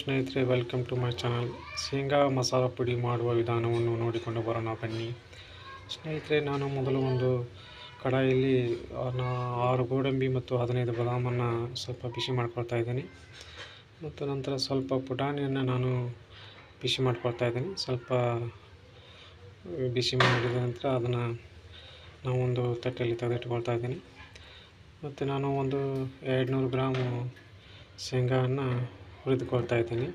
ಸ್ನೇಹಿತರೆ, welcome to my channel. ಶೇಂಗಾ ಮಸಾಲ ಪುಡಿ ಮಾಡುವ ವಿಧಾನವನ್ನು ನೋಡಿಕೊಂಡು ಬರೋಣ ಬನ್ನಿ. ಸ್ನೇಹಿತರೆ, ನಾನು ಮೊದಲು ಒಂದು ಕಡಾಯಲ್ಲಿ ಆರು ಗೋಡಂಬಿ ಮತ್ತು ಹದಿನೈದು ಬದಾಮನ್ನು ಸ್ವಲ್ಪ ಬಿಸಿ ಮಾಡ್ಕೊಳ್ತಾ ಇದ್ದೀನಿ. ಮತ್ತು ನಂತರ ಸ್ವಲ್ಪ ಪುಟಾಣಿಯನ್ನು ನಾನು ಬಿಸಿ ಮಾಡ್ಕೊಳ್ತಾ ಇದ್ದೀನಿ. ಸ್ವಲ್ಪ ಬಿಸಿ ಮಾಡಿದ ನಂತರ ಅದನ್ನು ನಾವು ಒಂದು ತಟ್ಟೆಯಲ್ಲಿ ತೆಗೆದಿಟ್ಕೊಳ್ತಾ ಇದ್ದೀನಿ. ಮತ್ತು ನಾನು ಒಂದು ಎರಡು ನೂರು ಗ್ರಾಮು ಶೇಂಗಾವನ್ನು ಹುರಿದುಕೊಳ್ತಾ ಇದ್ದೀನಿ.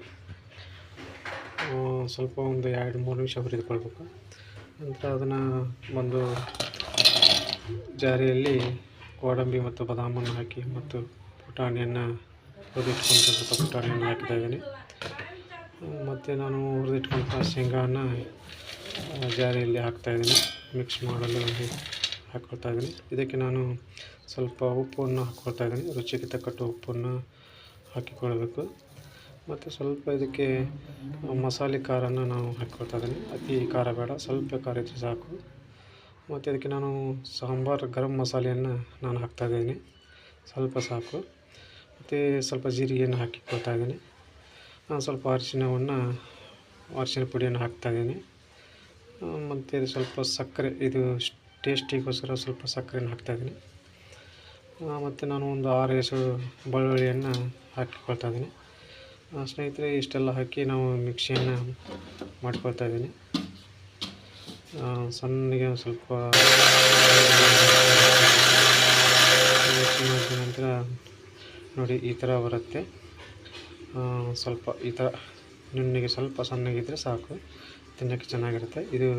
ಸ್ವಲ್ಪ ಒಂದು ಎರಡು, ಮೂರು ನಿಮಿಷ ಹುರಿದುಕೊಳ್ಬೇಕು. ನಂತರ ಅದನ್ನು ಒಂದು ಜಾರಿಯಲ್ಲಿ ಗೋಡಂಬಿ ಮತ್ತು ಬದಾಮನ್ನು ಹಾಕಿ ಮತ್ತು ಪುಟಾಣಿಯನ್ನು ಹುರಿದಿಟ್ಕೊಂಡು ಸ್ವಲ್ಪ ಪುಟಾಣಿಯನ್ನು ಹಾಕ್ತಾ ಇದ್ದೀನಿ. ಮತ್ತು ನಾನು ಹುರಿದಿಟ್ಕೊಂಡ ಶೇಂಗಾನ ಜಾರಿಯಲ್ಲಿ ಹಾಕ್ತಾ ಇದ್ದೀನಿ. ಮಿಕ್ಸ್ ಮಾಡಲು ಹಾಕ್ಕೊಳ್ತಾ ಇದ್ದೀನಿ. ಇದಕ್ಕೆ ನಾನು ಸ್ವಲ್ಪ ಉಪ್ಪನ್ನು ಹಾಕ್ಕೊಳ್ತಾ ಇದ್ದೀನಿ. ರುಚಿಗೆ ತಕ್ಕಟ್ಟು ಉಪ್ಪನ್ನು ಹಾಕಿಕೊಳ್ಳಬೇಕು. ಮತ್ತು ಸ್ವಲ್ಪ ಇದಕ್ಕೆ ಮಸಾಲೆ ಖಾರನ ನಾವು ಹಾಕ್ಕೊಳ್ತಾ ಇದ್ದೀನಿ. ಅತಿ ಖಾರ ಬೇಡ, ಸ್ವಲ್ಪ ಖಾರ ಇದ್ದರೆ ಸಾಕು. ಮತ್ತು ಇದಕ್ಕೆ ನಾನು ಸಾಂಬಾರು, ಗರಂ ಮಸಾಲೆಯನ್ನು ನಾನು ಹಾಕ್ತಾ ಇದ್ದೀನಿ. ಸ್ವಲ್ಪ ಸಾಕು. ಮತ್ತು ಸ್ವಲ್ಪ ಜೀರಿಗೆಯನ್ನು ಹಾಕಿಕೊಳ್ತಾ ಇದ್ದೀನಿ. ನಾನು ಸ್ವಲ್ಪ ಅರಿಶಿನವನ್ನು ಅರಿಶಿಣ ಪುಡಿಯನ್ನು ಹಾಕ್ತಾ ಇದ್ದೀನಿ. ಮತ್ತು ಸ್ವಲ್ಪ ಸಕ್ಕರೆ, ಇದು ಟೇಸ್ಟಿಗೋಸ್ಕರ ಸ್ವಲ್ಪ ಸಕ್ಕರೆಯನ್ನು ಹಾಕ್ತಾಯಿದ್ದೀನಿ ಮತ್ತು ನಾನು ಒಂದು ಆರು ಎಸಳು ಬೆಳ್ಳುಳ್ಳಿಯನ್ನು ಹಾಕಿಕೊಳ್ತಾ ಇದ್ದೀನಿ. ಸ್ನೇಹಿತರೆ, ಇಷ್ಟೆಲ್ಲ ಹಾಕಿ ನಾವು ಮಿಕ್ಸಿಯನ್ನು ಮಾಡ್ಕೊಳ್ತಾ ಇದ್ದೀನಿ. ಸಣ್ಣಗೆ ಸ್ವಲ್ಪ ಮಿಕ್ಸಿ ಮಾಡಿದ ನಂತರ ನೋಡಿ, ಈ ಥರ ಬರುತ್ತೆ. ಸ್ವಲ್ಪ ಈ ಥರ ನುಣ್ಣಗೆ ಸ್ವಲ್ಪ ಸಣ್ಣಗಿದ್ದರೆ ಸಾಕು. ತಿನ್ನೋಕ್ಕೆ ಚೆನ್ನಾಗಿರುತ್ತೆ. ಇದು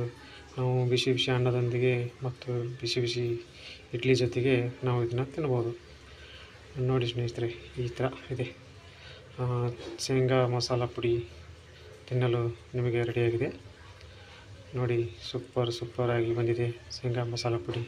ನಾವು ಬಿಸಿ ಬಿಸಿ ಅನ್ನದೊಂದಿಗೆ ಮತ್ತು ಬಿಸಿ ಬಿಸಿ ಇಡ್ಲಿ ಜೊತೆಗೆ ನಾವು ಇದನ್ನು ತಿನ್ಬೋದು. ನೋಡಿ ಸ್ನೇಹಿತರೆ, ಈ ಥರ ಇದೆ. ಶೇಂಗಾ ಮಸಾಲ ಪುಡಿ ತಿನ್ನಲು ನಿಮಗೆ ರೆಡಿಯಾಗಿದೆ ನೋಡಿ ಸೂಪರ್ ಸೂಪರಾಗಿ ಬಂದಿದೆ ಶೇಂಗಾ ಮಸಾಲ ಪುಡಿ.